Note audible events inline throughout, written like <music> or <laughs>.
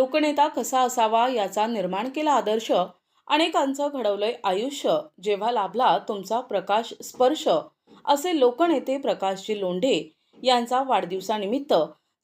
लोकनेता कसा असावा याचा निर्माण केला आदर्श. अनेकांचं घडवलंय आयुष्य. जेव्हा लाभला तुमचा प्रकाश स्पर्श. असे लोकनेते प्रकाशजी लोंढे यांचा वाढदिवसानिमित्त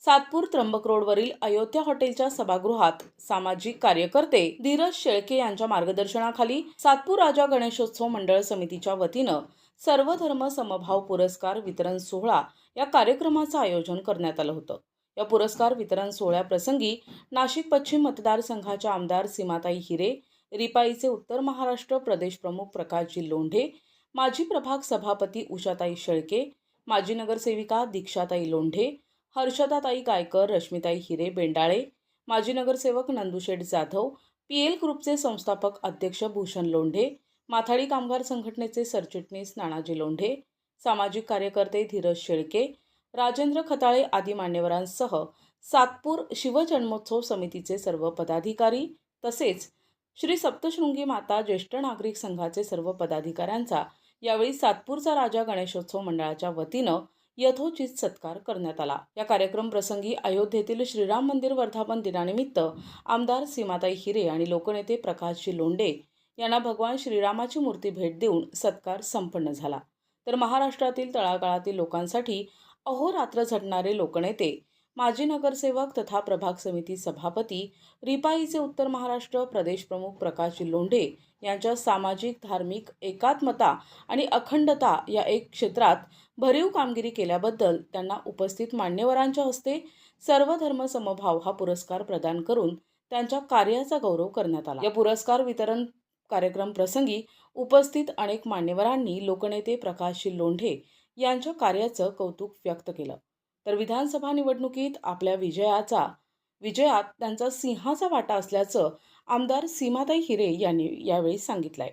सातपूर त्र्यंबक रोडवरील अयोध्या हॉटेलच्या सभागृहात सामाजिक कार्यकर्ते धीरज शेळके यांच्या मार्गदर्शनाखाली सातपूर राजा गणेशोत्सव मंडळ समितीच्या वतीनं सर्वधर्म समभाव पुरस्कार वितरण सोहळा या कार्यक्रमाचं आयोजन करण्यात आलं होतं. या पुरस्कार वितरण सोहळ्याप्रसंगी नाशिक पश्चिम मतदारसंघाच्या आमदार सीमाताई हिरे रिपाईचे उत्तर महाराष्ट्र प्रदेश प्रमुख प्रकाशजी लोंढे माजी प्रभाग सभापती उषाताई शेळके माजी नगरसेविका दीक्षाताई लोंढे हर्षदाताई गायकर रश्मिताई हिरे बेंडाळे माजी नगरसेवक नंदुशेठ जाधव पी एल ग्रुपचे संस्थापक अध्यक्ष भूषण लोंढे माथाडी कामगार संघटनेचे सरचिटणीस नानाजी लोंढे सामाजिक कार्यकर्ते धीरज शेळके राजेंद्र खताळे आदी मान्यवरांसह सातपूर शिवजन्मोत्सव समितीचे सर्व पदाधिकारी तसेच श्री सप्तशृंगी माता ज्येष्ठ नागरिक संघाचे सर्व पदाधिकाऱ्यांचा यावेळी सातपूरचा राजा गणेशोत्सव मंडळाच्या वतीनं यथोचित सत्कार करण्यात आला. या कार्यक्रम प्रसंगी अयोध्येतील श्रीराम मंदिर वर्धापन दिनानिमित्त आमदार सीमाताई हिरे आणि लोकनेते प्रकाशजी लोंडे यांना भगवान श्रीरामाची मूर्ती भेट देऊन सत्कार संपन्न झाला. तर महाराष्ट्रातील तळागाळातील लोकांसाठी अहोरात्र झटणारे लोकनेते माजी नगरसेवक तथा प्रभाग समिती सभापती रिपाईचे उत्तर महाराष्ट्र प्रदेश प्रमुख प्रकाश लोंढे यांच्या सामाजिक धार्मिक एकात्मता आणि अखंडता या एक क्षेत्रात भरीव कामगिरी केल्याबद्दल त्यांना उपस्थित मान्यवरांच्या हस्ते सर्वधर्म समभाव हा पुरस्कार प्रदान करून त्यांच्या कार्याचा गौरव करण्यात आला. या पुरस्कार वितरण कार्यक्रम प्रसंगी उपस्थित अनेक मान्यवरांनी लोकनेते प्रकाश लोंढे यांच्या कार्याचं कौतुक व्यक्त केलं. तर विधानसभा निवडणुकीत आपल्या विजयाचा विजयात त्यांचा सिंहाचा वाटा असल्याचं आमदार सीमाताई हिरे यांनी यावेळी सांगितलंय.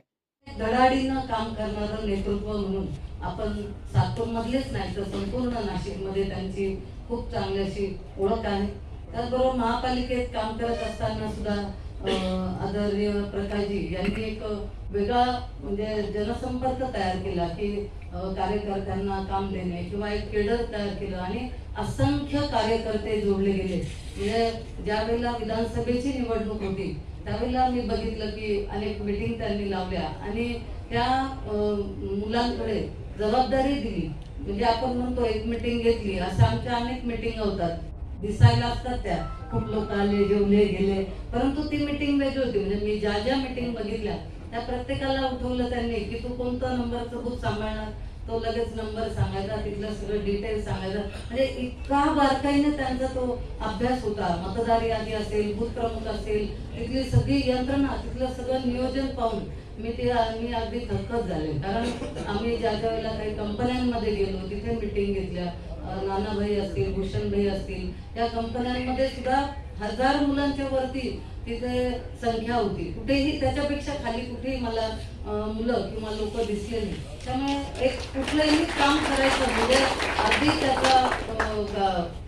धडाडीनं काम करणारं नेतृत्व म्हणून आपण सातपूरमधलेच नाही तर संपूर्ण नाशिकमध्ये त्यांची खूप चांगली अशी ओळख आहे. त्याचबरोबर महापालिकेत काम करत असताना सुद्धा आदरणीय प्रकाशजी यांनी एक वेगळा म्हणजे जनसंपर्क तयार केला की कार्यकर्त्यांना काम देणे किंवा एक केडर तयार केलं आणि असंख्य कार्यकर्ते जोडले गेले. म्हणजे ज्या वेळेला विधानसभेची निवडणूक होती त्यावेळेला मी बघितलं की अनेक मिटिंग त्यांनी लावल्या आणि त्या मुलांकडे जबाबदारी दिली. म्हणजे आपण म्हणतो एक मिटिंग घेतली असं आमच्या अनेक मिटिंग होतात. दिसायला असतात त्या. खूप लोक आले जेवले गेले. परंतु ती मिटिंग वेगळी होती. म्हणजे मी ज्या ज्या मिटिंग बघितल्या त्या प्रत्येकाला उठवलं त्यांनी की तू कोणता नंबरचं बूथ सांभाळणार? तो लगेच नंबर सांगायचा तिथलं सगळं डिटेल सांगायचं. म्हणजे इतका बारकाईने त्यांचा तो अभ्यास होता. मतदार यादी असेल बूथ प्रमुख असेल तिथली सगळी यंत्रणा तिथलं सगळं नियोजन पाहून मी ते मी अगदी थकत झाले. कारण आम्ही ज्या ज्या वेळेला काही कंपन्यांमध्ये गेलो तिथे मिटिंग घेतल्या. नानाभाई असतील भूषणभाई असतील या कंपन्यांमध्ये सुद्धा हजार मुलांच्या वरती तिथे संख्या होती. कुठेही त्याच्यापेक्षा खाली कुठेही मला मुलं किंवा लोक दिसले नाही. त्यामुळे एक कुठलंही काम करायचं म्हणजे आधी त्याचा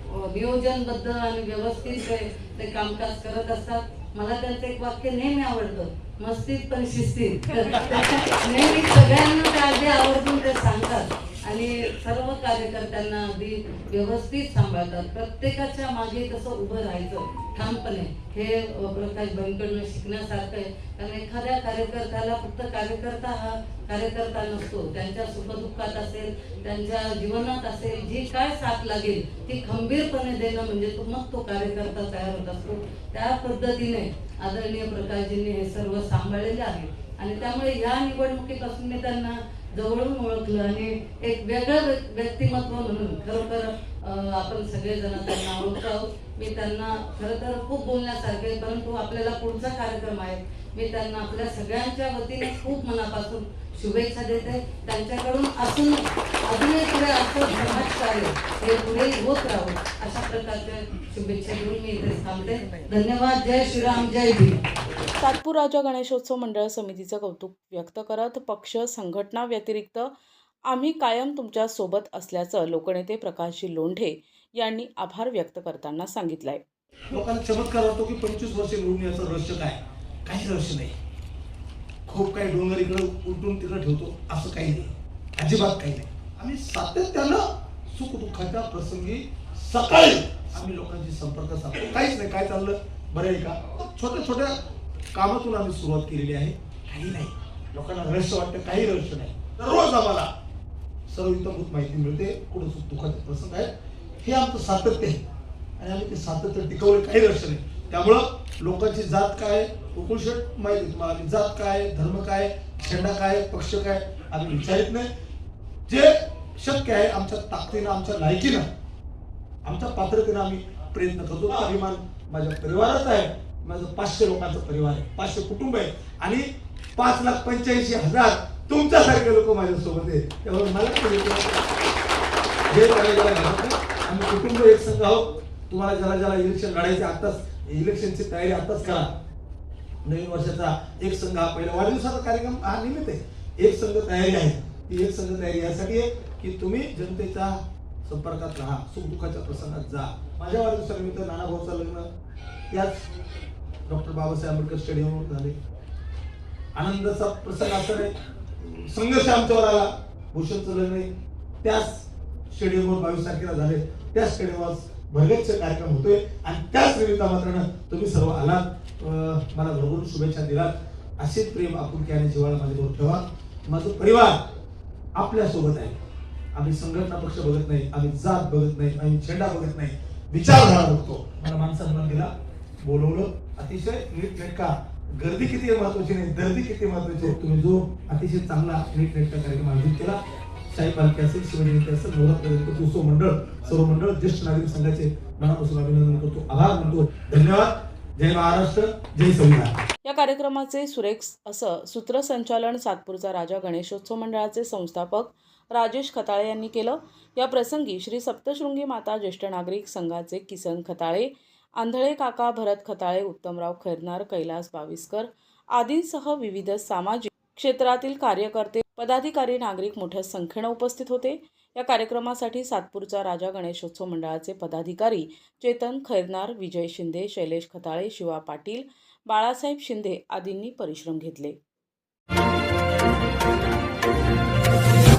अं, नियोजनबद्ध आणि व्यवस्थित ते ते कामकाज करत असतात. मला त्यांचं एक वाक्य नेहमी आवडतं. मस्तीत पण शिस्तीत. <laughs> नेहमी सगळ्यांना ते आधी आवर्जून ते सांग सर्व कार्यकर्त्यांना अगदी व्यवस्थित सांभाळतात. प्रत्येकाच्या मागे कसं उभं राहायचं ठामपणे. हे प्रकाश भाईंकडनं शिकण्यासारखं आहे. कारण एखाद्या कार्यकर्त्याला फक्त कार्यकर्ता हा कार्यकर्ता नसतो. त्यांच्या सुखदुःखात असेल त्यांच्या जीवनात असेल जी काय साथ लागेल ती खंबीरपणे देणं म्हणजे तो मग तो कार्यकर्ता तयार होत असतो. त्या पद्धतीने आदरणीय प्रकाशजींनी हे सर्व सांभाळलेले आहे. आणि त्यामुळे ह्या निवडणुकीपासून मी त्यांना जवळून ओळखलं आणि एक वेगळं व्यक्तिमत्व म्हणून खरोखर आपण सगळेजण त्यांना ओळखतो मी त्यांना खरं तर खूप बोलण्यासारखे परंतु आपल्याला पुढचा कार्यक्रम आहे. मी त्यांना आपल्या सगळ्यांच्या वतीने खूप मनापासून शुभेच्छा देते. त्यांच्याकडून असून अजूनही पुढे असं समाजकार्य हे पुढे होत राहू अशा प्रकारच्या शुभेच्छा घेऊन मी इथे थांबते. धन्यवाद. जय श्रीराम. जय भीम. सातपूर राजा गणेशोत्सव मंडळ समितीचं कौतुक व्यक्त करत पक्ष संघटना व्यतिरिक्त आम्ही कायम तुमच्यासोबत असल्याचं लोकनेते प्रकाशजी लोंढे यांनी आभार व्यक्त करताना सांगितलंय. लोकांना चमत्कार वाटतो की पंचवीस वर्षे निवडून याचं रहस्य काय? काही रहस्य नाही. खूप काही डोंगर इकडं उलटून तिकडं ठेवतो असं काही नाही. अजिबात काही नाही. आम्ही सातत्यानं सुखदुःखाच्या प्रसंगी सकाळी आम्ही लोकांशी संपर्क साधतो. काहीच नाही. काय चाललं? बरं आहे का? छोट्या छोट्या कामातून आम्ही सुरुवात केलेली आहे. काही नाही. लोकांना रहस्य वाटतं काही रहस्य नाही. दररोज आम्हाला सर्व इतरभूत माहिती मिळते. कुठं दुःखाचे प्रसंग आहेत. हे आमचं सातत्य आहे. आणि आम्ही ते सातत्य टिकवले काही रहस्य नाही. त्यामुळं लोकांची जात काय उकुलशेट माहिती तुम्हाला. आम्ही जात काय धर्म काय झेंडा काय पक्ष काय आम्ही विचारित नाही. जे शक्य आहे आमच्या ताकदीनं आमच्या लायकीनं आमच्या पात्रतेनं आम्ही प्रयत्न करतो. अभिमान माझ्या परिवाराचा आहे. माझं पाचशे लोकांचा परिवार आहे पाचशे कुटुंब आहे. आणि पाच लाख पंच्याऐंशी हजार तुमच्यासारखे लोक माझ्यासोबत आहेत. त्यामुळे मला हे करायला आम्ही कुटुंब एक संघ आहोत. तुम्हाला ज्याला ज्याला इलेक्शन लढायचे आताच इलेक्शनची तयारी आताच करा. नवीन वर्षाचा एक संघ हा पहिला वाढदिवसाचा कार्यक्रम हा निमित्त आहे. एक संघ तयारी आहे. ती एक संघ तयारी यासाठी आहे की तुम्ही जनतेच्या संपर्कात राहा. सुखदुःखाच्या प्रसंगात जा. माझ्या वाढदिवसानिमित्त नाना भाऊचं लग्न त्याच डॉक्टर बाबासाहेब आंबेडकर स्टेडियमवर झाले. आनंदाचा प्रसंग असा संघर्ष आमच्यावर आला. भूषण लग्न त्याच स्टेडियमवर बावीस तारखेला झाले. त्या स्टेडियमवर भरगच्च कार्यक्रम होतोय आणि त्याच निमित्तामात्रानं तुम्ही सर्व आलात. अं, मला भरभरून शुभेच्छा दिलात. असेच प्रेम आपुलकी आणि जिवाळा माझ्याबरोबर ठेवा. माझं परिवार आपल्यासोबत आहे. आम्ही संघटना पक्ष बघत नाही आम्ही जात बघत नाही आम्ही झेंडा बघत नाही. विचारधारा बघतो. मला माणसानं मन दिला. बोलवलं. अतिशय नीटनेटका गर्दी किती महत्वाची नाही गर्दी किती महत्वाची? आहे तुम्ही जो अतिशय चांगला नीटनेटका कार्यक्रम आयोजित केला शाही पालखी असेल शिवजयंती असेल नवरात्र गणपती उत्सव मंडळ सर्व मंडळ ज्येष्ठ नागरिक संघाचे मनापासून अभिनंदन करतो आभार म्हणतो धन्यवाद. जय महाराष्ट्र जय संविधान. या कार्यक्रमाचे सुरेख असं सूत्रसंचालन सातपूरचा राजा गणेशोत्सव मंडळाचे संस्थापक राजेश खताळे यांनी केलं. या प्रसंगी श्री सप्तशृंगी माता ज्येष्ठ नागरिक संघाचे किसन खताळे आंधळे काका भरत खताळे उत्तमराव खैरनार कैलास बाविस्कर आदींसह विविध सामाजिक क्षेत्रातील कार्यकर्ते पदाधिकारी नागरिक मोठ्या संख्येनं उपस्थित होते. या कार्यक्रमासाठी सातपूरचा राजा गणेशोत्सव मंडळाचे पदाधिकारी चेतन खैरनार विजय शिंदे शैलेश खताळे शिवा पाटील बाळासाहेब शिंदे आदींनी परिश्रम घेतले.